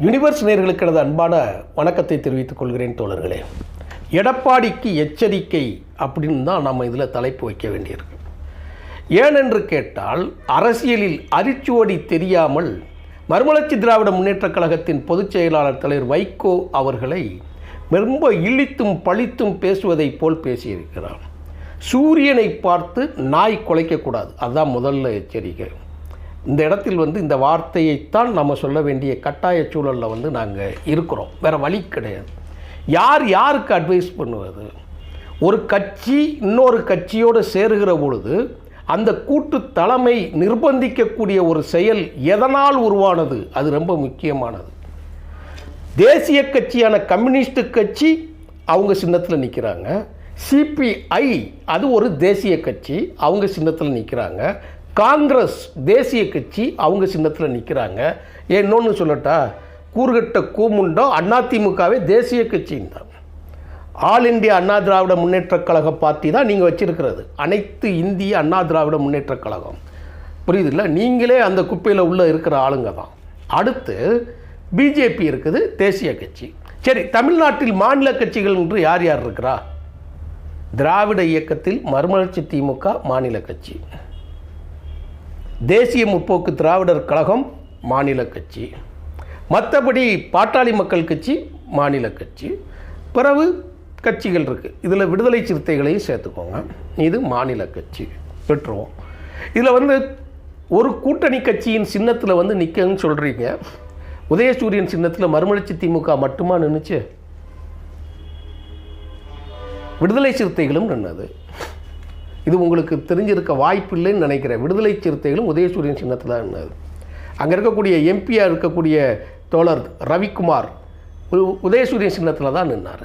Universe நேர்களுக்கு எனது அன்பான வணக்கத்தை தெரிவித்துக் கொள்கிறேன் தோழர்களே. எடப்பாடிக்கு எச்சரிக்கை அப்படின்னு தான் நம்ம இதில் தலைப்பு வைக்க வேண்டியிருக்கு. ஏனென்று கேட்டால் அரசியலில் அரிச்சுவடி தெரியாமல் மறுமலர்ச்சி திராவிட முன்னேற்றக் கழகத்தின் பொதுச் செயலாளர் தலைவர் வைகோ அவர்களை ரொம்ப இழித்தும் பழித்தும் பேசுவதைப் போல் பேசியிருக்கிறார். சூரியனை பார்த்து நாய் குலைக்கக்கூடாது அதுதான் முதல்ல எச்சரிக்கை. இந்த இடத்தில் வந்து இந்த வார்த்தையைத்தான் நம்ம சொல்ல வேண்டிய கட்டாய சூழலில் வந்து நாங்கள் இருக்கிறோம். வேறு வழி கிடையாது. யார் யாருக்கு அட்வைஸ் பண்ணுவது? ஒரு கட்சி இன்னொரு கட்சியோடு சேருகிற பொழுது அந்த கூட்டு தலைமை நிர்பந்திக்கக்கூடிய ஒரு செயல் எதனால் உருவானது? அது ரொம்ப முக்கியமானது. தேசிய கட்சியான கம்யூனிஸ்ட் கட்சி அவங்க சின்னத்தில் நிற்கிறாங்க சிபிஐ அது ஒரு தேசிய கட்சி. அவங்க சின்னத்தில் நிற்கிறாங்க காங்கிரஸ் தேசிய கட்சி அவங்க சின்னத்தில் நிற்கிறாங்க இன்னொன்று சொல்லட்டா கூறுகட்ட கூமுண்டோ அதிமுகவே தேசிய கட்சின்னு தான் ஆல் இந்தியா அண்ணா திராவிட முன்னேற்றக் கழக பார்ட்டி தான் நீங்கள் வச்சுருக்கிறது. அனைத்து இந்திய அண்ணா திராவிட முன்னேற்ற கழகம். புரியுதுல்ல? நீங்களே அந்த குப்பையில் உள்ள இருக்கிற ஆளுங்க தான். அடுத்து பிஜேபி இருக்குது தேசிய கட்சி. சரி தமிழ்நாட்டில் மாநில கட்சிகள் என்று யார் யார் இருக்கிறா? திராவிட இயக்கத்தில் மறுமலர்ச்சி திமுக மாநில கட்சி. தேசிய முற்போக்கு திராவிடர் கழகம் மாநில கட்சி. மற்றபடி பாட்டாளி மக்கள் கட்சி மாநில கட்சி. பிறகு கட்சிகள் இருக்குது இதில் விடுதலை சிறுத்தைகளையும் சேர்த்துக்கோங்க. இது மாநில கட்சி. பெற்றுவோம். இதில் வந்து ஒரு கூட்டணி கட்சியின் சின்னத்தில் வந்து நிற்கன்னு சொல்கிறீங்க உதயசூரியன் சின்னத்தில் மறுமலர்ச்சி திமுக மட்டுமா நின்றுச்சு விடுதலை சிறுத்தைகளும் நின்னது. இது உங்களுக்கு தெரிஞ்சிருக்க வாய்ப்பு இல்லைன்னு நினைக்கிறேன். விடுதலை சிறுத்தைகளும் உதயசூரியன் சின்னத்தில் தான் நின்னது அங்கே இருக்கக்கூடிய எம்பியாக இருக்கக்கூடிய தோழர் ரவிக்குமார் உதயசூரியன் சின்னத்தில் தான் நின்னார்.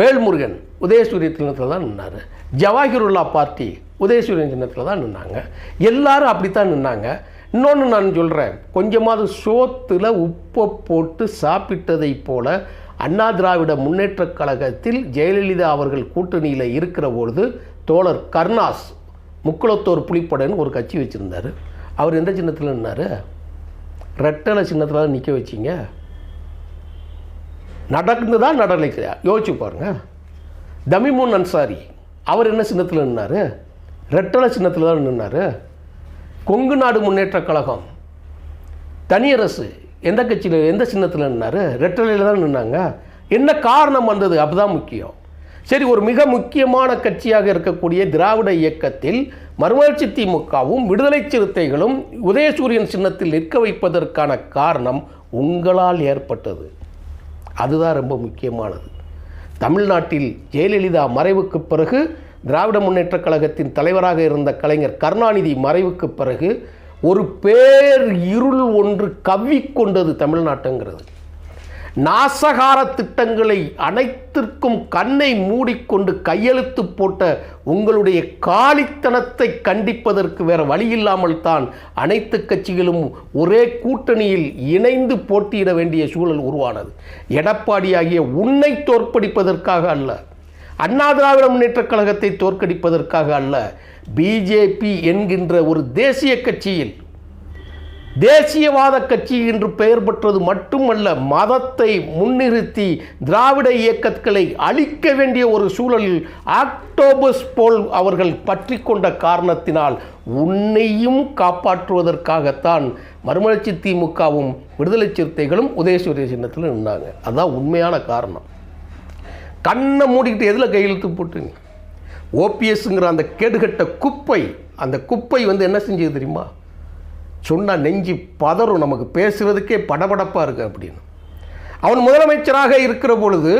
வேல்முருகன் உதயசூரிய சின்னத்தில் தான் நின்னார். ஜவாஹிருல்லா பார்ட்டி உதயசூரியன் சின்னத்தில் தான் நின்னாங்க. எல்லாரும் அப்படித்தான் நின்னாங்க. இன்னொன்று நான் சொல்கிறேன் கொஞ்சமாவது சோத்தில் உப்பை போட்டு சாப்பிட்டதைப் போல அண்ணா திராவிட முன்னேற்றக் கழகத்தில் ஜெயலலிதா அவர்கள் கூட்டணியில் இருக்கிற பொழுது தோழர் கர்ணாஸ் முக்குளத்தோர் புலிப்படைன்னு ஒரு கட்சி வச்சுருந்தார். அவர் எந்த சின்னத்தில் நின்னார்? ரெட்டலை சின்னத்தில் தான் நிற்க வச்சிங்க. நடக்குதுதா நடக்கலையா? யோசிச்சு பாருங்க. தமிமுன் அன்சாரி அவர் என்ன சின்னத்தில் நின்னார்? ரெட்டலை சின்னத்தில் தான் நின்னார். கொங்கு நாடு முன்னேற்ற கழகம் தனியரசு எந்த கட்சியில் எந்த சின்னத்தில் நின்னார்? ரெட்டலையில் தான் நின்னாங்க. என்ன காரணம் வந்தது? அப்பதான் முக்கியம். சரி ஒரு மிக முக்கியமான கட்சியாக இருக்கக்கூடிய திராவிட இயக்கத்தில் மறுமலர்ச்சி திமுகவும் விடுதலை சிறுத்தைகளும் உதயசூரியன் சின்னத்தில் நிற்க வைப்பதற்கான காரணம் உங்களால் ஏற்பட்டது. அதுதான் ரொம்ப முக்கியமானது. தமிழ்நாட்டில் ஜெயலலிதா மறைவுக்கு பிறகு திராவிட முன்னேற்றக் கழகத்தின் தலைவராக இருந்த கலைஞர் கருணாநிதி மறைவுக்கு பிறகு ஒரு பேர் இருள் ஒன்று கவ்விக்கொண்டது தமிழ்நாட்டுங்கிறது. நாசகார திட்டங்களை அனைத்திற்கும் கண்ணை மூடிக்கொண்டு கையெழுத்து போட்ட உங்களுடைய காலித்தனத்தை கண்டிப்பதற்கு வேற வழியில்லாமல் தான் அனைத்து கட்சிகளும் ஒரே கூட்டணியில் இணைந்து போட்டியிட வேண்டிய சூழல் உருவானது. எடப்பாடியாகிய உன்னை தோற்கடிப்பதற்காக அல்ல அண்ணா திராவிட முன்னேற்றக் கழகத்தை தோற்கடிப்பதற்காக அல்ல பிஜேபி என்கின்ற ஒரு தேசிய கட்சியில் தேசியவாத கட்சி என்று பெயர் பெற்றது மட்டுமல்ல மதத்தை முன்னிறுத்தி திராவிட இயக்கங்களை அழிக்க வேண்டிய ஒரு சூழலில் ஆக்டோபஸ் போல் அவர்கள் பற்றி கொண்ட காரணத்தினால் உன்னையும் காப்பாற்றுவதற்காகத்தான் மறுமலர்ச்சி திமுகவும் விடுதலை சிறுத்தைகளும் உதயசூரிய சின்னத்தில் நின்றாங்க அதுதான் உண்மையான காரணம். கண்ணை மூடிக்கிட்டு எதில் கையெழுத்து போட்டுங்க? ஓபிஎஸ்ங்கிற அந்த கேடுகட்ட குப்பை அந்த குப்பை வந்து என்ன செஞ்சது தெரியுமா? சொன்னால் நெஞ்சு பதறும் நமக்கு பேசுகிறதுக்கே படபடப்பாக இருக்கு அப்படின்னு. அவன் முதலமைச்சராக இருக்கிற பொழுது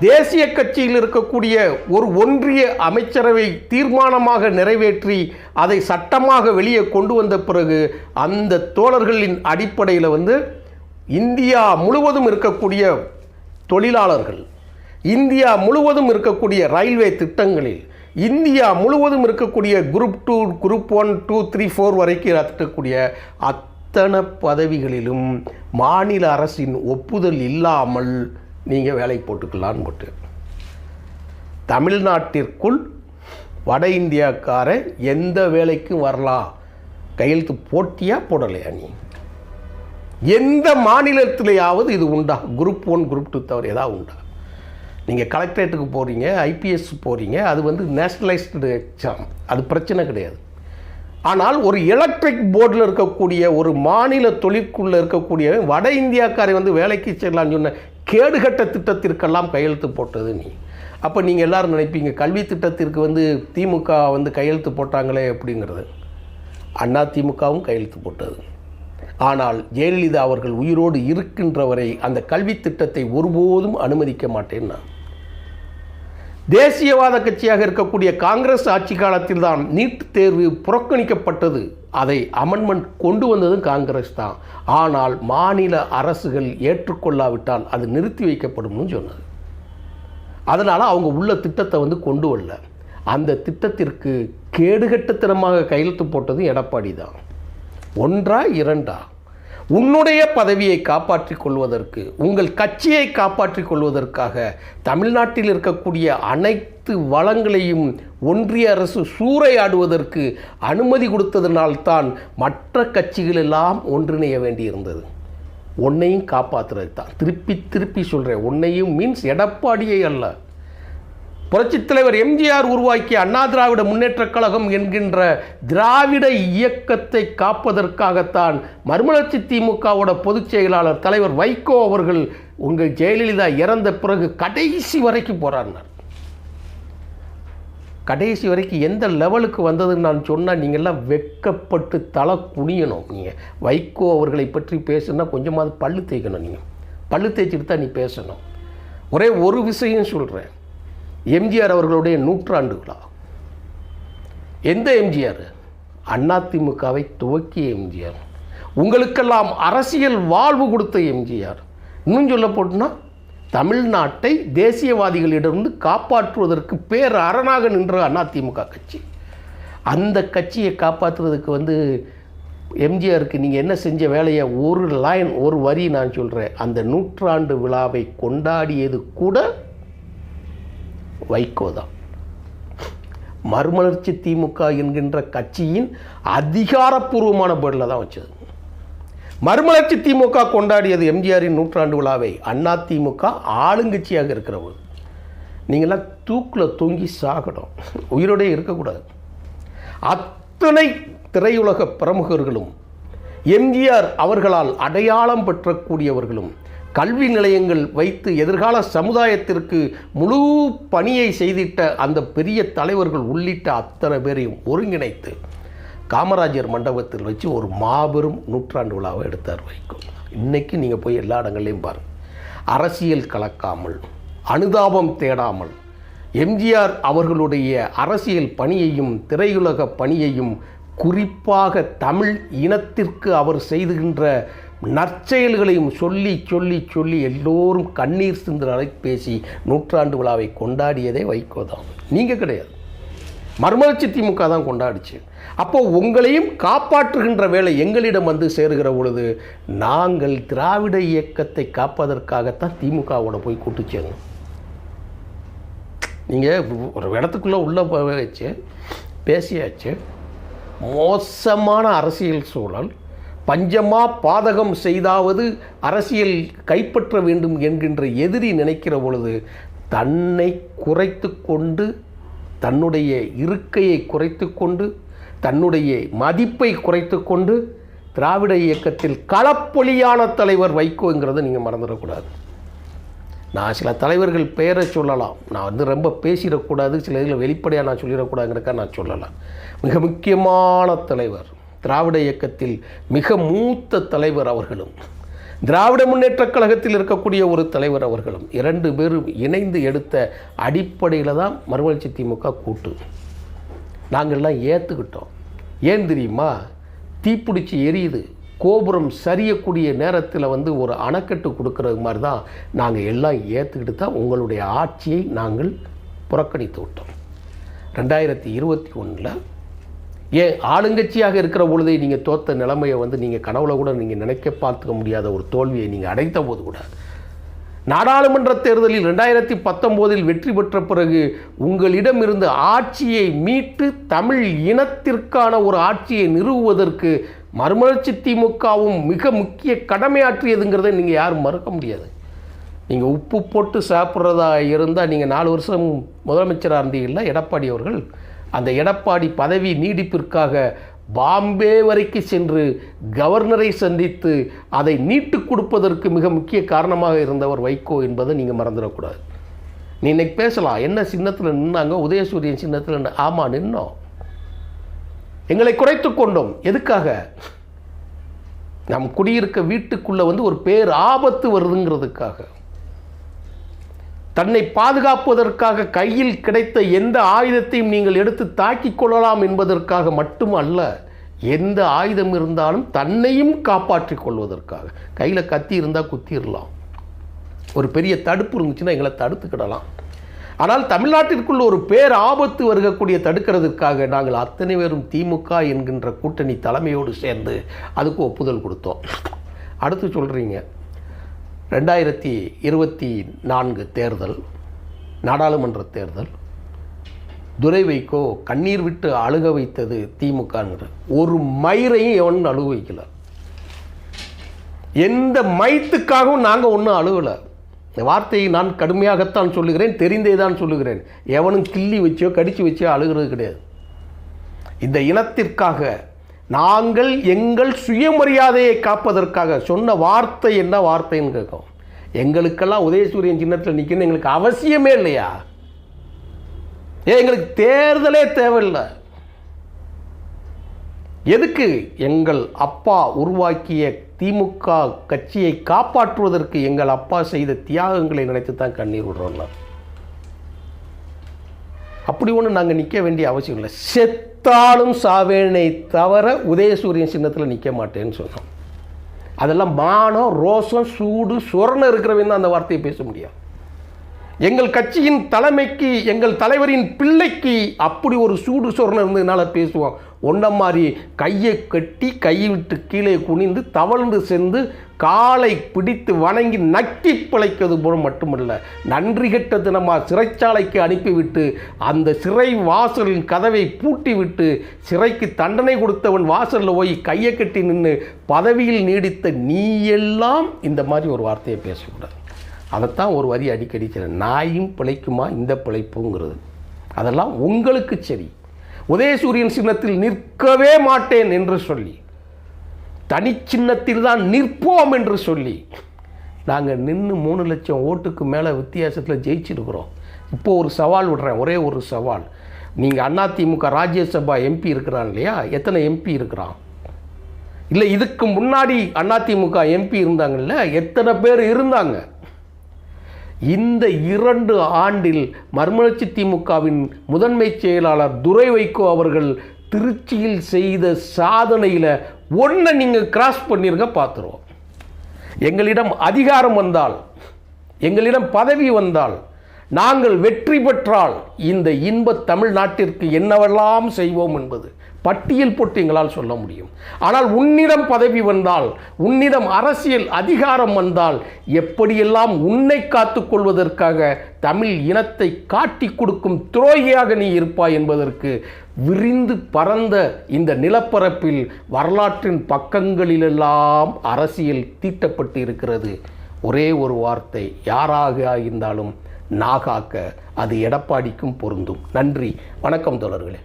தேசிய கட்சியில் இருக்கக்கூடிய ஒரு ஒன்றிய அமைச்சரவை தீர்மானமாக நிறைவேற்றி அதை சட்டமாக வெளியே கொண்டு வந்த பிறகு அந்த தோழர்களின் அடிப்படையில் வந்து இந்தியா முழுவதும் இருக்கக்கூடிய தொழிலாளர்கள் இந்தியா முழுவதும் இருக்கக்கூடிய ரயில்வே திட்டங்களில் இந்தியா முழுவதும் இருக்கக்கூடிய group two group one two three four வரைக்கும் இருக்கக்கூடிய அத்தனை பதவிகளிலும் மாநில அரசின் ஒப்புதல் இல்லாமல் நீங்கள் வேலை போட்டுக்கலான்னு போட்டு. தமிழ்நாட்டிற்குள் வட இந்தியாக்காரன் எந்த வேலைக்கும் வரலாம் கையெழுத்து போட்டியாக போடலையா நீ? எந்த மாநிலத்திலேயாவது இது உண்டா? குரூப் ஒன் குரூப் டூ தவிர ஏதாவது உண்டா? நீங்கள் கலெக்டரேட்டுக்கு போகிறீங்க ஐபிஎஸ் போகிறீங்க அது வந்து நேஷ்னலைஸ்டு எக்ஸாம். அது பிரச்சனை கிடையாது. ஆனால் ஒரு எலக்ட்ரிக் போர்டில் இருக்கக்கூடிய ஒரு மாநில தொழிற்குள்ளே இருக்கக்கூடிய வட இந்தியாக்காரை வந்து வேலைக்கு செல்லலாம்னு சொன்ன கேடுகட்ட திட்டத்திற்கெல்லாம் கையெழுத்து போட்டது நீ. அப்போ நீங்கள் எல்லாரும் நினைப்பீங்க கல்வி திட்டத்திற்கு வந்து திமுக வந்து கையெழுத்து போட்டாங்களே அப்படிங்கிறது. அண்ணா திமுகவும் கையெழுத்து போட்டது. ஆனால் ஜெயலலிதா அவர்கள் உயிரோடு இருக்கின்ற வரை அந்த கல்வி திட்டத்தை ஒருபோதும் அனுமதிக்க மாட்டேன் நான். தேசியவாத கட்சியாக இருக்கக்கூடிய காங்கிரஸ் ஆட்சி காலத்தில் தான் நீட் தேர்வு புறக்கணிக்கப்பட்டது. அதை அமெண்ட்மெண்ட் கொண்டு வந்ததும் காங்கிரஸ் தான். ஆனால் மாநில அரசுகள் ஏற்றுக்கொள்ளாவிட்டால் அது நிறுத்தி வைக்கப்படும்னு சொன்னது அதனால் அவங்க உள்ள திட்டத்தை வந்து கொண்டு வரல. அந்த திட்டத்திற்கு கேடுகட்டத்தனமாக கையெழுத்து போட்டது எடப்பாடி தான். ஒன்றா இரண்டா? உன்னுடைய பதவியை காப்பாற்றிக் கொள்வதற்கு உங்கள் கட்சியை காப்பாற்றிக் கொள்வதற்காக தமிழ்நாட்டில் இருக்கக்கூடிய அனைத்து வளங்களையும் ஒன்றிய அரசு சூறையாடுவதற்கு அனுமதி கொடுத்ததினால்தான் மற்ற கட்சிகள் எல்லாம் ஒன்றிணைய வேண்டியிருந்தது. உன்னையும் காப்பாற்றுறது தான் திருப்பி திருப்பி சொல்கிறேன் உன்னையும் மீன்ஸ் எடப்பாடியை அல்ல. புரட்சித் தலைவர் எம்ஜிஆர் உருவாக்கிய அண்ணா திராவிட முன்னேற்றக் கழகம் என்கின்ற திராவிட இயக்கத்தை காப்பதற்காகத்தான் மறுமலர்ச்சி திமுகவோட பொதுச் செயலாளர் தலைவர் வைகோ அவர்கள் உங்கள் ஜெயலலிதா இறந்த பிறகு கடைசி வரைக்கும் போராடினார். கடைசி வரைக்கும் எந்த லெவலுக்கு வந்ததுன்னு நான் சொன்னால் நீங்கள்லாம் வெட்கப்பட்டு தலை குனியணும் நீங்கள் வைகோ அவர்களை பற்றி பேசுனா கொஞ்சமாவது பல்லு தேய்க்கணும் நீங்கள் பல்லு தேய்ச்சிட்டு தான் நீ பேசணும். ஒரே ஒரு விஷயம் சொல்கிறேன் எம்ஜிஆர் அவர்களுடைய நூற்றாண்டு விழா. எந்த எம்ஜிஆர்? அதிமுகவை துவக்கிய எம்ஜிஆர். உங்களுக்கெல்லாம் அரசியல் வாழ்வு கொடுத்த எம்ஜிஆர். இன்னும் சொல்ல போட்டுனா தமிழ்நாட்டை தேசியவாதிகளிடமிருந்து காப்பாற்றுவதற்கு பேர் அரணாக நின்ற அதிமுக கட்சி. அந்த கட்சியை காப்பாற்றுறதுக்கு வந்து எம்ஜிஆருக்கு நீங்கள் என்ன செஞ்ச வேலையை? ஒரு லைன் ஒரு வரி நான் சொல்கிறேன் அந்த நூற்றாண்டு விழாவை கொண்டாடியது கூட வைகோ தான் மறுமலர்ச்சி திமுக என்கின்ற கட்சியின் அதிகாரப்பூர்வமான பேர்டில் தான் வச்சது. மறுமலர்ச்சி திமுக கொண்டாடியது எம்ஜிஆரின் நூற்றாண்டு விழாவை அண்ணா திமுக ஆளுங்கட்சியாக இருக்கிறவர் நீங்களாம் தூக்கில் தொங்கி சாகணும். உயிரோடே இருக்கக்கூடாது. அத்தனை திரையுலக பிரமுகர்களும் எம்ஜிஆர் அவர்களால் அடையாளம் பெற்றக்கூடியவர்களும் கல்வி நிலையங்கள் வைத்து எதிர்கால சமுதாயத்திற்கு முழு பணியை செய்திட்ட அந்த பெரிய தலைவர்கள் உள்ளிட்ட அத்தனை பேரையும் ஒருங்கிணைத்து காமராஜர் மண்டபத்தில் வச்சு ஒரு மாபெரும் நூற்றாண்டு விழாவை எடுத்தார் வைக்கும் இன்றைக்கி நீங்கள் போய் எல்லா இடங்கள்லையும் பாருங்கள் அரசியல் கலக்காமல் அனுதாபம் தேடாமல் எம்ஜிஆர் அவர்களுடைய அரசியல் பணியையும் திரையுலக பணியையும் குறிப்பாக தமிழ் இனத்திற்கு அவர் செய்துகின்ற நற்செயல்களையும் சொல்லி சொல்லி சொல்லி எல்லோரும் கண்ணீர் சிந்துற அளவுக்கு பேசி நூற்றாண்டு விழாவை கொண்டாடியதே வைகோ தான் நீங்கள் கிடையாது. மர்மலட்சி திமுக தான் கொண்டாடிச்சு. அப்போ உங்களையும் காப்பாற்றுகின்ற வேலை எங்களிடம் வந்து சேருகிற பொழுது நாங்கள் திராவிட இயக்கத்தை காப்பதற்காகத்தான் திமுகவோட போய் கூட்டு சேரணும். நீங்கள் ஒரு இடத்துக்குள்ளே உள்ளே போயாச்சு பேசியாச்சு. மோசமான அரசியல் சூழல். பஞ்சமா பாதகம் செய்தாவது அரசியல் கைப்பற்ற வேண்டும் என்கின்ற எதிரி நினைக்கிற பொழுது தன்னை குறைத்து கொண்டு தன்னுடைய இருக்கையை குறைத்து கொண்டு தன்னுடைய மதிப்பை குறைத்து கொண்டு திராவிட இயக்கத்தில் களப்பொலியான தலைவர் வைகோங்கிறத நீங்கள் மறந்துடக்கூடாது. நான் சில தலைவர்கள் பெயரை சொல்லலாம். நான் வந்து ரொம்ப பேசிடக்கூடாது சில இதில் வெளிப்படையாக நான் சொல்லிடக்கூடாதுங்கிறக்கா நான் சொல்லலாம். மிக முக்கியமான தலைவர் திராவிட இயக்கத்தில் மிக மூத்த தலைவர் அவர்களும் திராவிட முன்னேற்றக் கழகத்தில் இருக்கக்கூடிய ஒரு தலைவர் அவர்களும் இரண்டு பேரும் இணைந்து எடுத்த அடிப்படையில் தான் மறுமலர்ச்சி திமுக கூட்டு. நாங்கள்லாம் ஏற்றுக்கிட்டோம் ஏன் தெரியுமா? தீப்பிடிச்சி எரியுது. கோபுரம் சரியக்கூடிய நேரத்தில் வந்து ஒரு அணைக்கட்டு கொடுக்கறது மாதிரி தான் நாங்கள் எல்லாம் ஏற்றுக்கிட்டு தான் உங்களுடைய ஆட்சியை நாங்கள் புறக்கணித்து விட்டோம். ரெண்டாயிரத்தி இருபத்தி ஒன்றில் ஏன் ஆளுங்கட்சியாக இருக்கிற பொழுதே நீங்கள் தோத்த நிலைமையை வந்து நீங்கள் கனவுல கூட நீங்கள் நினைக்க பார்த்துக்க முடியாத ஒரு தோல்வியை நீங்கள் அடைத்த போது கூட. நாடாளுமன்ற தேர்தலில் ரெண்டாயிரத்தி பத்தொம்போதில் வெற்றி பெற்ற பிறகு உங்களிடமிருந்து ஆட்சியை மீட்டு தமிழ் இனத்திற்கான ஒரு ஆட்சியை நிறுவுவதற்கு மறுமலர்ச்சி திமுகவும் மிக முக்கிய கடமையாற்றியதுங்கிறத நீங்கள் யாரும் மறுக்க முடியாது. நீங்கள் உப்பு போட்டு சாப்பிட்றதா இருந்தால் நீங்கள் நாலு வருஷம் முதலமைச்சராக இருந்தீங்களா? எடப்பாடி அவர்கள்? அந்த எடப்பாடி பதவி நீடிப்பிற்காக பாம்பே வரைக்கு சென்று கவர்னரை சந்தித்து அதை நீட்டு கொடுப்பதற்கு மிக முக்கிய காரணமாக இருந்தவர் வைகோ என்பதை நீங்கள் மறந்துடக்கூடாது. நீ இன்னைக்கு பேசலாம். என்ன சின்னத்தில் நின்னாங்க? உதயசூரியன் சின்னத்தில் ஆமாம் நின்னோம். எங்களை குறைத்து கொண்டோம். எதுக்காக? நம் குடியிருக்க வீட்டுக்குள்ளே வந்து ஒரு பேர் ஆபத்து வருதுங்கிறதுக்காக. தன்னை பாதுகாப்பதற்காக கையில் கிடைத்த எந்த ஆயுதத்தையும் நீங்கள் எடுத்து தாக்கிக் கொள்ளலாம் என்பதற்காக மட்டும் அல்ல எந்த ஆயுதம் இருந்தாலும் தன்னையும் காப்பாற்றிக் கொள்வதற்காக. கையில் கத்தி இருந்தால் குத்திடலாம் ஒரு பெரிய தடுப்பு இருந்துச்சுன்னா எங்களை தடுத்துக்கிடலாம் ஆனால் தமிழ்நாட்டிற்குள் ஒரு பேர் ஆபத்து வருகக்கூடிய தடுக்கிறதுக்காக நாங்கள் அத்தனை பேரும் திமுக என்கின்ற கூட்டணி தலைமையோடு சேர்ந்து அதுக்கு ஒப்புதல் கொடுத்தோம். அடுத்து சொல்கிறீங்க ரெண்டாயிரத்தி இருபத்தி நான்கு தேர்தல் நாடாளுமன்ற தேர்தல் துரை வைக்கோ கண்ணீர் விட்டு அழுக வைத்தது திமுகங்கிற ஒரு மயிரையும் எவனும் அழுக வைக்கல. எந்த மைத்துக்காகவும் நாங்கள் ஒன்றும் அழுகலை. இந்த வார்த்தையை நான் கடுமையாகத்தான் சொல்லுகிறேன் தெரிந்தே தான் சொல்லுகிறேன். எவனும் கிள்ளி வச்சோ கடித்து வச்சோ அழுகிறது கிடையாது. இந்த இனத்திற்காக நாங்கள் எங்கள் சுயமரியாதையை காப்பதற்காக சொன்ன வார்த்தை என்ன வார்த்தைன்னு கேட்கும். எங்களுக்கெல்லாம் உதயசூரியன் சின்னத்தில் நிற்கணும் எங்களுக்கு அவசியமே இல்லையா? ஏன் எங்களுக்கு தேர்தலே தேவையில்லை. எதுக்கு எங்கள் அப்பா உருவாக்கிய திமுக கட்சியை காப்பாற்றுவதற்கு எங்கள் அப்பா செய்த தியாகங்களை நினைத்து தான் கண்ணீர் விடுறோம்னா அப்படி ஒன்று நாங்கள் நிற்க வேண்டிய அவசியம் இல்லை. செத்தாலும் சாவேனை தவிர உதயசூரியன் சின்னத்தில் நிற்க மாட்டேன்னு சொன்னோம். அதெல்லாம் மானம் ரோசம் சூடு சொரணம் இருக்கிறவன் தான் அந்த வார்த்தையை பேச முடியும். எங்கள் கட்சியின் தலைமைக்கு எங்கள் தலைவரின் பிள்ளைக்கு அப்படி ஒரு சூடு சொரணம் இருந்ததுனால பேசுவோம். ஒன்றை மாதிரி கையை கட்டி கையை விட்டு கீழே குனிந்து தவழ்ந்து சென்று காலை பிடித்து வணங்கி நக்கி பிழைக்கிறது போல மட்டுமல்ல நன்றி கெட்ட தினமா சிறைச்சாலைக்கு அனுப்பிவிட்டு அந்த சிறை வாசலின் கதவை பூட்டிவிட்டு சிறைக்கு தண்டனை கொடுத்தவன் வாசலில் போய் கையை கட்டி நின்று பதவியில் நீடித்த நீ எல்லாம் இந்த மாதிரி ஒரு வார்த்தையை பேசக்கூடாது. அதைத்தான் ஒரு வரி அடிக்கடி சொல்ல நாயும் பிழைக்குமா இந்த பிழைப்புங்கிறது. அதெல்லாம் உங்களுக்கு சரி. உதயசூரியன் சின்னத்தில் நிற்கவே மாட்டேன் என்று சொல்லி தனி சின்னத்தில் தான் நிற்போம் என்று சொல்லி நாங்கள் நின்று மூணு லட்சம் ஓட்டுக்கு மேலே வித்தியாசத்தில் ஜெயிச்சிருக்கிறோம். இப்போ ஒரு சவால் விடுறேன் ஒரே ஒரு சவால். நீங்கள் அதிமுக ராஜ்யசபா எம்பி இருக்கிறான் இல்லையா? எத்தனை எம்பி இருக்கிறான்? இல்லை இதுக்கு முன்னாடி அதிமுக எம்பி இருந்தாங்கல்ல? எத்தனை பேர் இருந்தாங்க? இந்த இரண்டு ஆண்டில் மர்மலட்சி திமுகவின் முதன்மை செயலாளர் துரை வைகோ அவர்கள் திருச்சியில் செய்த சாதனையில் ஒன்றை நீங்கள் கிராஸ் பண்ணிருங்க பார்த்துருவோம். எங்களிடம் அதிகாரம் வந்தால் எங்களிடம் பதவி வந்தால் நாங்கள் வெற்றி பெற்றால் இந்த இன்ப தமிழ்நாட்டிற்கு என்னவெல்லாம் செய்வோம் என்பது. பட்டியல் போட்டு எங்களால் சொல்ல முடியும். ஆனால் உன்னிடம் பதவி வந்தால் உன்னிடம் அரசியல் அதிகாரம் வந்தால் எப்படியெல்லாம் உன்னை காத்துக்கொள்வதற்காக தமிழ் இனத்தை காட்டி கொடுக்கும் துரோகியாக நீ இருப்பாய் என்பதற்கு விரிந்து பரந்த இந்த நிலப்பரப்பில் வரலாற்றின் பக்கங்களிலெல்லாம் அரசியல் தீட்டப்பட்டு இருக்கிறது ஒரே ஒரு வார்த்தை யாராக இருந்தாலும் நாகாக்க அது எடப்பாடிக்கும் பொருந்தும். நன்றி. வணக்கம் தோழர்களே.